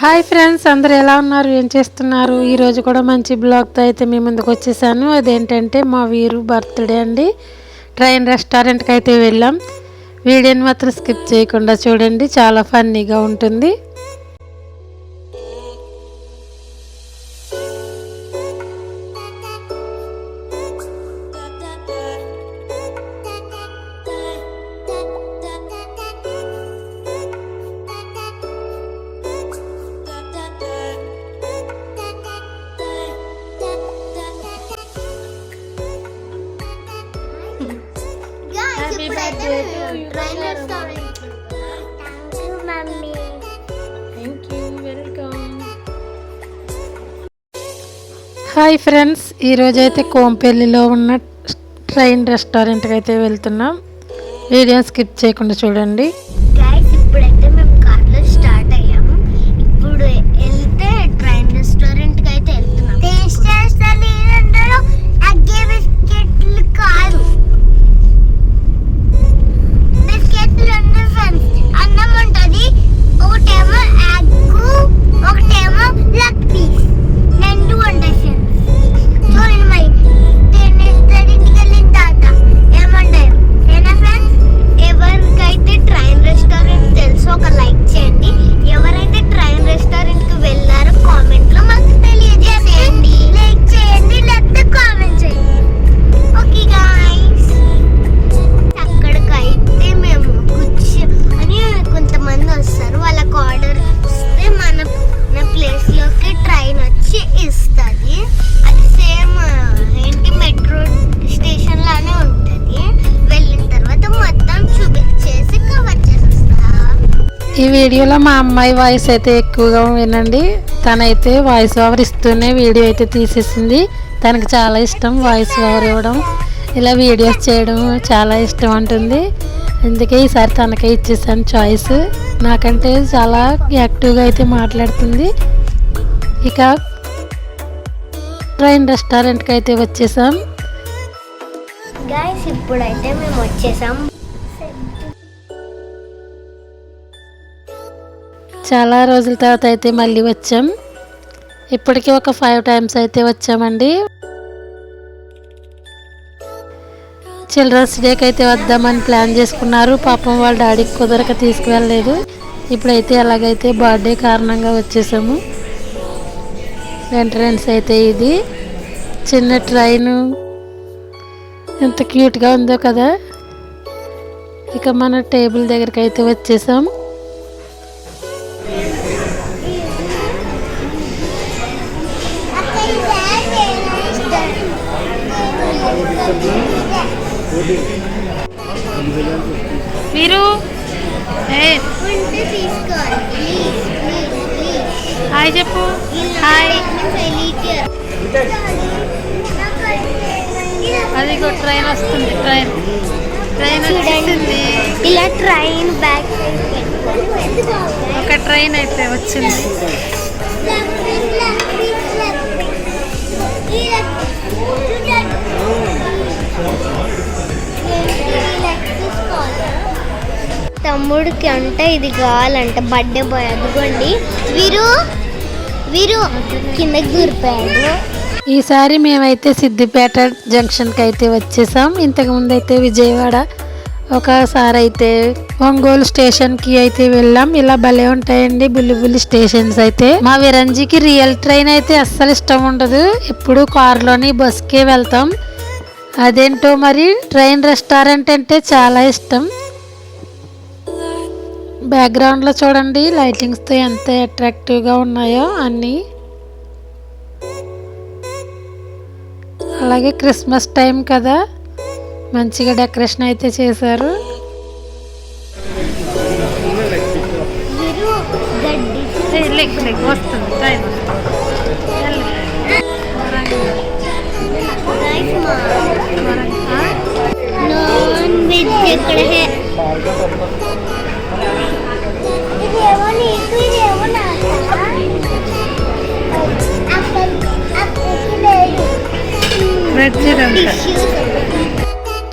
Hi friends అందరు ఎలా ఉన్నారు? ఏం చేస్తున్నారు? ఈరోజు కూడా మంచి బ్లాగ్తో అయితే మీ ముందుకు వచ్చేసాను. అదేంటంటే మా వీరు బర్త్డే అండి. ట్రైన్ రెస్టారెంట్కి అయితే వెళ్ళాం. వీడియోని మాత్రం స్కిప్ చేయకుండా చూడండి. చాలా ఫన్నీగా ఉంటుంది. హాయ్ ఫ్రెండ్స్ ఈరోజు అయితే కోంపల్లిలో ఉన్న ట్రైన్ రెస్టారెంట్కి అయితే వెళ్తున్నాం. వీడియో స్కిప్ చేయకుండా చూడండి. ఈ వీడియోలో మా అమ్మాయి వాయిస్ అయితే ఎక్కువగా వినండి. తనైతే వాయిస్ ఓవర్ ఇస్తూనే వీడియో అయితే తీసేసింది. తనకు చాలా ఇష్టం వాయిస్ ఓవర్ ఇవ్వడం. ఇలా వీడియోస్ చేయడం చాలా ఇష్టం అంటుంది. అందుకే ఈసారి తనకే ఇచ్చేసాను చాయిస్ నాకంటే చాలా యాక్టివ్గా అయితే మాట్లాడుతుంది. ఇక ట్రైన్ రెస్టారెంట్కి అయితే వచ్చేసాం. గైస్ ఇప్పుడైతే మేము వచ్చేసాం. చాలా రోజుల తర్వాత అయితే మళ్ళీ వచ్చాం. ఇప్పటికీ ఒక ఫైవ్ టైమ్స్ అయితే వచ్చామండి. చిల్డ్రన్స్ డేకి అయితే వద్దామని ప్లాన్ చేసుకున్నారు. పాపం వాళ్ళ డాడీకి కుదరక తీసుకువెళ్ళలేదు. ఇప్పుడైతే ఎలాగైతే బర్త్డే కారణంగా వచ్చేసాము. ఎంట్రన్స్ అయితే ఇది. చిన్న ట్రైన్. ఎంత క్యూట్గా ఉందో కదా. ఇక మన టేబుల్ దగ్గరికి అయితే వచ్చేసాం. హాయ్ చెప్పు హాయ్ అది ట్రైన్ వస్తుంది ట్రైన్. ట్రైన్ వచ్చేసింది. ఇలా ట్రైన్ బ్యాక్ ఒక ట్రైన్ అయితే వచ్చింది. తమ్ముడికి అంటే ఇది కావాలంట బర్త్డే బాయ్ అదిగోండి. వీరు వీరు కిందకి దూరిపోయాడు ఈసారి మేమైతే సిద్దిపేట జంక్షన్కి అయితే వచ్చేసాం. ఇంతకుముందు అయితే విజయవాడ. ఒకసారి అయితే ఒంగోలు స్టేషన్కి అయితే వెళ్ళాం. ఇలా భలే ఉంటాయండి బుల్లి బుల్లి స్టేషన్స్ అయితే. మా విరంజికి రియల్ ట్రైన్ అయితే అస్సలు ఇష్టం ఉండదు. ఎప్పుడు కారులోని బస్కే వెళ్తాం. అదేంటో మరి ట్రైన్ రెస్టారెంట్ అంటే చాలా ఇష్టం. బ్యాక్గ్రౌండ్లో చూడండి. లైటింగ్స్తో ఎంత అట్రాక్టివ్గా ఉన్నాయో అన్నీ. అలాగే క్రిస్మస్ టైం కదా. మంచిగా డెకరేషన్ అయితే చేశారు. వస్తుంది నాన్ వెజ్ ఎక్కడ?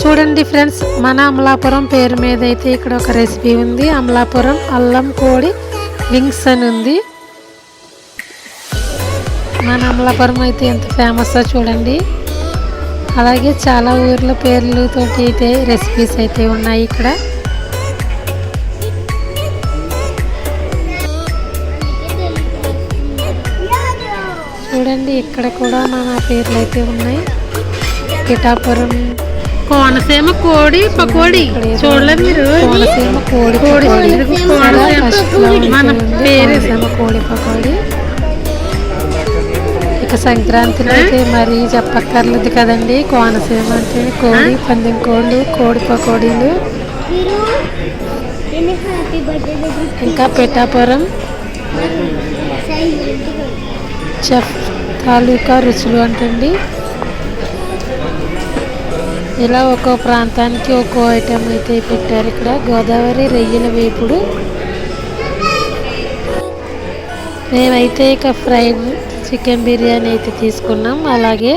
చూడండి ఫ్రెండ్స్ మన అమలాపురం పేరు మీద అయితే ఇక్కడ ఒక రెసిపీ ఉంది. అమలాపురం అల్లం కోడి వింగ్స్ అని ఉంది. మన అమలాపురం అయితే ఎంత ఫేమస్ చూడండి. అలాగే చాలా ఊర్ల పేర్లతోటి అయితే రెసిపీస్ అయితే ఉన్నాయి ఇక్కడ. చూడండి ఇక్కడ కూడా మన పేర్లు అయితే ఉన్నాయి. పిఠాపురం. కోనసీమ కోడి పకోడి. చూడలేదు మీరు కోనసీమ కోడి కోడి. మన పేరు కోడి పకోడి. ఇక సంక్రాంతిలో అయితే మరీ చెప్పక్కర్లేదు కదండి. కోనసీమ అంటే కోడి పందెం కోళ్ళు కోడి పకోడీలు. ఇంకా పిఠాపురం. చెఫ్ తాలూకా రుచులు అంటండి. ఇలా ఒక్కో ప్రాంతానికి ఒక్కో ఐటెం అయితే పెట్టారు ఇక్కడ. గోదావరి రొయ్యల వేపుడు. మేమైతే ఇక ఫ్రైడ్ చికెన్ బిర్యానీ అయితే తీసుకున్నాం. అలాగే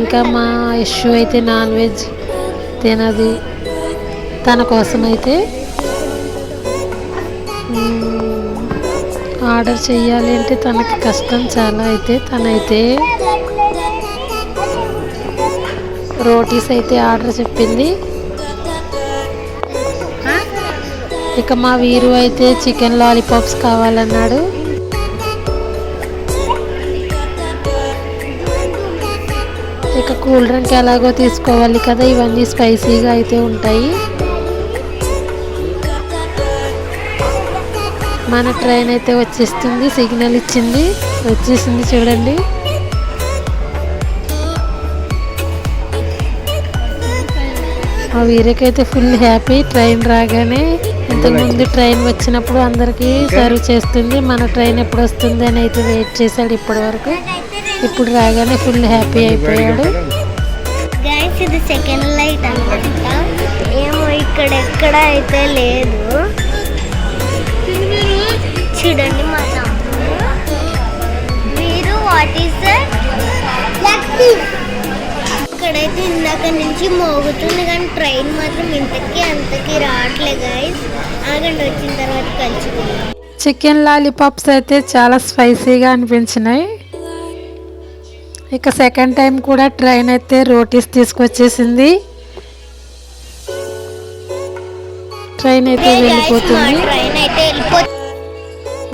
ఇంకా మా ఇష్యూ అయితే నాన్ వెజ్ తినది. తన కోసం అయితే ఆర్డర్ చేయాలి అంటే తనకి కష్టం చాలా అయితే తనైతే రోటీస్ అయితే ఆర్డర్ చెప్పింది. ఇక మా వీరు అయితే చికెన్ లాలీపాప్స్ కావాలన్నాడు. ఇక కూల్ డ్రింక్ ఎలాగో తీసుకోవాలి కదా ఇవన్నీ స్పైసీగా అయితే ఉంటాయి. మన ట్రైన్ అయితే వచ్చేస్తుంది. సిగ్నల్ ఇచ్చింది. వచ్చేసింది చూడండి. మా వీరకైతే ఫుల్ హ్యాపీ. ట్రైన్ రాగానే ఇంతకుముందు ట్రైన్ వచ్చినప్పుడు అందరికీ సర్వ్ చేస్తుంది. మన ట్రైన్ ఎప్పుడు వస్తుంది అని అయితే వెయిట్ చేశాడు ఇప్పటి వరకు ఇప్పుడు రాగానే ఫుల్ హ్యాపీ అయిపోయాడు. ఇది సెకండ్ లైట్ అనమాట ఏమో ఇక్కడ ఎక్కడ అయితే లేదు. చూడండి మా మీరు వాట్ ఈస్ ఇక్కడైతే ఇందాక నుంచి మోగుతుంది కానీ ట్రైన్ మాత్రం ఇంతకి అంతకి రావట్లేదు గైస్ ఆగండి వచ్చిన తర్వాత కలుసుకుందాం. చికెన్ లాలీపాప్స్ అయితే చాలా స్పైసీగా అనిపించినాయి. ఇక సెకండ్ టైం కూడా ట్రైన్ అయితే రోటీస్ తీసుకొచ్చేసింది. ట్రైన్ అయితే వెళ్ళిపోతుంది. ట్రైన్ అయితే వెళ్ళిపోతుంది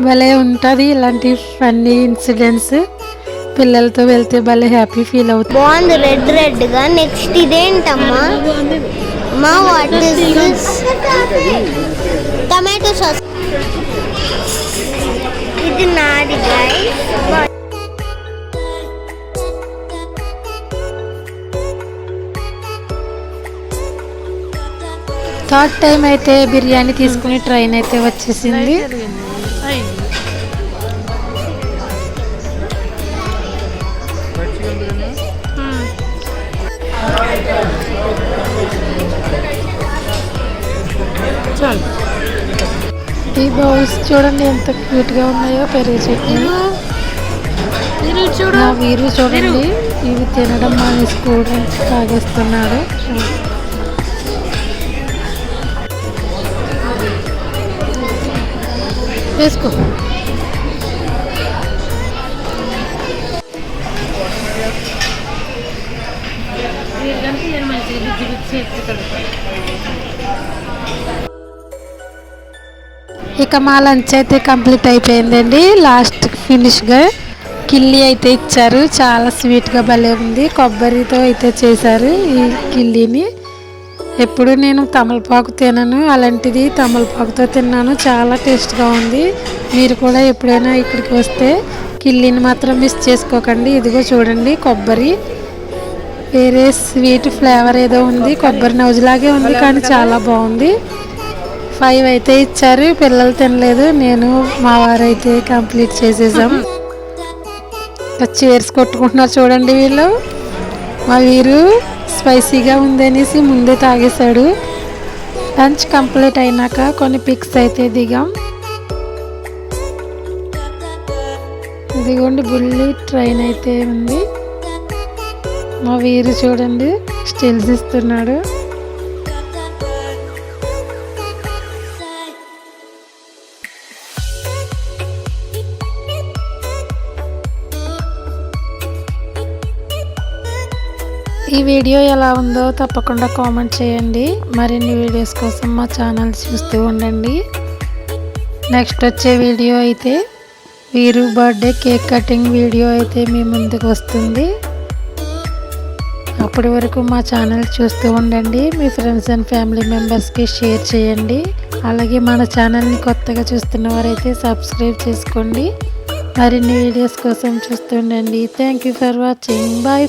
భలే ఉంటుంది ఇలాంటి ఫన్నీ ఇన్సిడెంట్స్. పిల్లలతో వెళ్తే భలే హ్యాపీ ఫీల్ అవుతుంది బాగుంది రెడ్ రెడ్గా నెక్స్ట్ ఇదేంటమ్మా? మా వాట్ ఇస్ టమాటో సాస్. ఇది నాది గైస్ థర్డ్ టైం అయితే బిర్యానీ తీసుకుని ట్రైన్ అయితే వచ్చేసింది. ఈ బౌల్స్ చూడండి ఎంత క్యూట్గా ఉన్నాయో పెరుగు చట్నీ వీరు చూడండి. ఇవి తినడం మానేసి కూల్ డ్రింక్స్ తాగేస్తున్నాడు. వేసుకో. ఇక మా లంచ్ అయితే కంప్లీట్ అయిపోయిందండి. లాస్ట్ ఫినిష్గా కిల్లి అయితే ఇచ్చారు. చాలా స్వీట్గా భలే ఉంది. కొబ్బరితో అయితే చేశారు ఈ కిల్లీని. ఎప్పుడు నేను తమలపాకు తినను అలాంటిది తమలపాకుతో తిన్నాను. చాలా టేస్ట్గా ఉంది. మీరు కూడా ఎప్పుడైనా ఇక్కడికి వస్తే కిల్లిని మాత్రం మిస్ చేసుకోకండి. ఇదిగో చూడండి కొబ్బరి. వేరే స్వీట్ ఫ్లేవర్ ఏదో ఉంది కొబ్బరి నవ్వులాగే ఉంది కానీ చాలా బాగుంది. ఫైవ్ అయితే ఇచ్చారు పిల్లలు తినలేదు. నేను మా వారు అయితే కంప్లీట్ చేసేసాం. చైర్స్ కొట్టుకుంటున్నారు చూడండి వీళ్ళు. మా వీరు స్పైసీగా ఉందనేసి ముందే తాగేశాడు. లంచ్ కంప్లీట్ అయినాక కొన్ని పిక్స్ అయితే దిగాం. ఇదిగోండి బుల్లి ట్రైన్ అయితే ఉంది. మా వీరు చూడండి స్టిల్స్ ఇస్తున్నాడు. వీడియో ఎలా ఉందో తప్పకుండా కామెంట్ చేయండి. మరిన్ని వీడియోస్ కోసం మా ఛానల్ చూస్తూ ఉండండి. నెక్స్ట్ వచ్చే వీడియో అయితే వీరు బర్త్డే కేక్ కటింగ్ వీడియో అయితే మీ ముందుకు వస్తుంది. అప్పటి వరకు మా ఛానల్ చూస్తూ ఉండండి. మీ ఫ్రెండ్స్ అండ్ ఫ్యామిలీ మెంబర్స్కి షేర్ చేయండి. అలాగే మన ఛానల్ని కొత్తగా చూస్తున్న వారైతే సబ్స్క్రైబ్ చేసుకోండి. మరిన్ని వీడియోస్ కోసం చూస్తుండండి thank you for watching bye